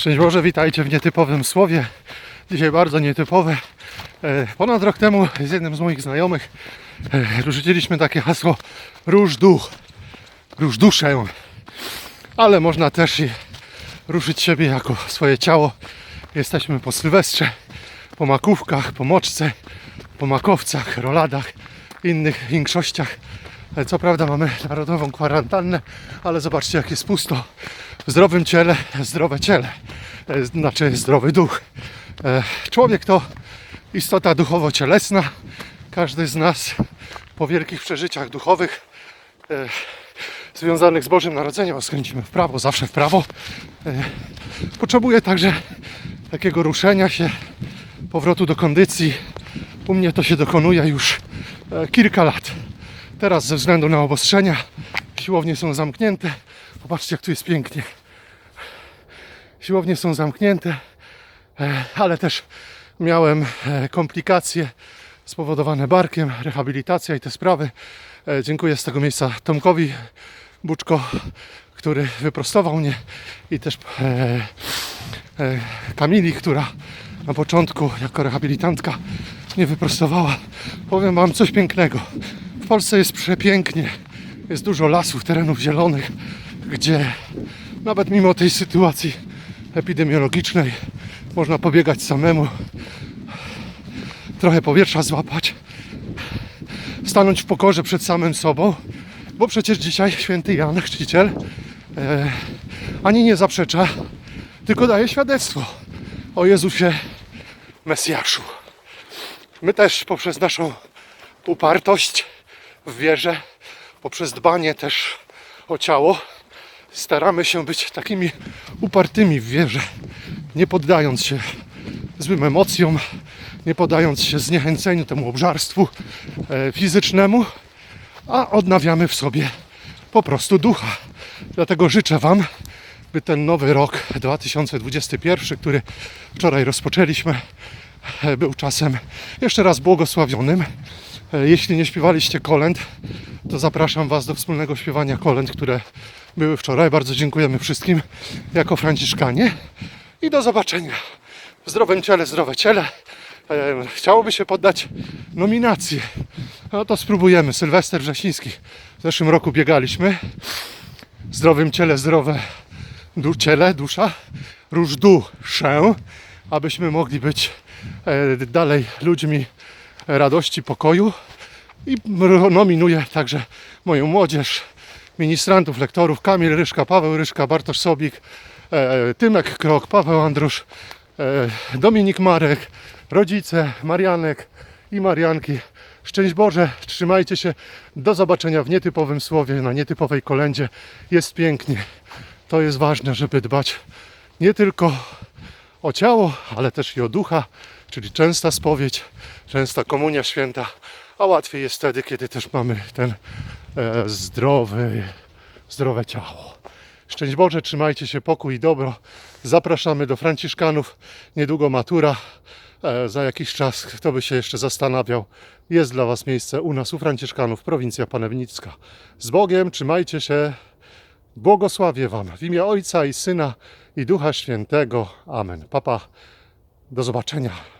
Szczęść Boże, witajcie w nietypowym słowie. Dzisiaj bardzo nietypowe. E, Ponad rok temu z jednym z moich znajomych e, rzuciliśmy takie hasło Róż duch, róż duszę. Ale można też i ruszyć siebie jako swoje ciało. Jesteśmy po Sylwestrze, po makówkach, po moczce, po makowcach, roladach, innych większościach. Co prawda mamy narodową kwarantannę, ale zobaczcie jak jest pusto. W zdrowym ciele, zdrowe ciele, E, znaczy zdrowy duch. E, Człowiek to istota duchowo-cielesna. Każdy z nas po wielkich przeżyciach duchowych e, związanych z Bożym Narodzeniem, bo skręcimy w prawo, zawsze w prawo, potrzebuje także takiego ruszenia się, powrotu do kondycji. U mnie to się dokonuje już kilka lat. Teraz ze względu na obostrzenia siłownie są zamknięte. Popatrzcie, jak tu jest pięknie. Siłownie są zamknięte, e, ale też miałem e, komplikacje spowodowane barkiem, rehabilitacja i te sprawy. E, Dziękuję z tego miejsca Tomkowi Buczko, który wyprostował mnie i też Kamili, która na początku jako rehabilitantka mnie wyprostowała. Powiem Wam coś pięknego. Polsce jest przepięknie. Jest dużo lasów, terenów zielonych, gdzie nawet mimo tej sytuacji epidemiologicznej można pobiegać samemu, trochę powietrza złapać, stanąć w pokorze przed samym sobą, bo przecież dzisiaj święty Jan, chrzciciel, e, ani nie zaprzecza, tylko daje świadectwo o Jezusie Mesjaszu. My też poprzez naszą upartość w wierze, poprzez dbanie też o ciało, staramy się być takimi upartymi w wierze, nie poddając się złym emocjom, nie poddając się zniechęceniu temu obżarstwu e, fizycznemu, a odnawiamy w sobie po prostu ducha. Dlatego życzę Wam, by ten nowy rok 2021, który wczoraj rozpoczęliśmy, e, był czasem jeszcze raz błogosławionym. E, Jeśli nie śpiewaliście kolęd, to zapraszam Was do wspólnego śpiewania kolęd, które były wczoraj. Bardzo dziękujemy wszystkim jako Franciszkanie i do zobaczenia. W zdrowym ciele, zdrowe ciele. E, Chciałoby się poddać nominacji. No to spróbujemy. Sylwester Wrzesiński. W zeszłym roku biegaliśmy. W zdrowym ciele, zdrowe du- ciele, dusza. Róż duszę, abyśmy mogli być e, dalej ludźmi radości, pokoju. I nominuję także moją młodzież, ministrantów, lektorów, Kamil Ryszka, Paweł Ryszka, Bartosz Sobik, e, Tymek Krok, Paweł Andrusz, e, Dominik Marek, rodzice Marianek i Marianki. Szczęść Boże, trzymajcie się. Do zobaczenia w nietypowym słowie, na nietypowej kolędzie. Jest pięknie. To jest ważne, żeby dbać nie tylko o ciało, ale też i o ducha, czyli częsta spowiedź, częsta komunia święta, a łatwiej jest wtedy, kiedy też mamy ten e, zdrowy, zdrowe ciało. Szczęść Boże, trzymajcie się, pokój i dobro. Zapraszamy do Franciszkanów. Niedługo matura. E, za jakiś czas, kto by się jeszcze zastanawiał, jest dla Was miejsce u nas, u Franciszkanów, prowincja Panewnicka. Z Bogiem, trzymajcie się. Błogosławię Wam w imię Ojca i Syna i Ducha Świętego. Amen. Papa, do zobaczenia.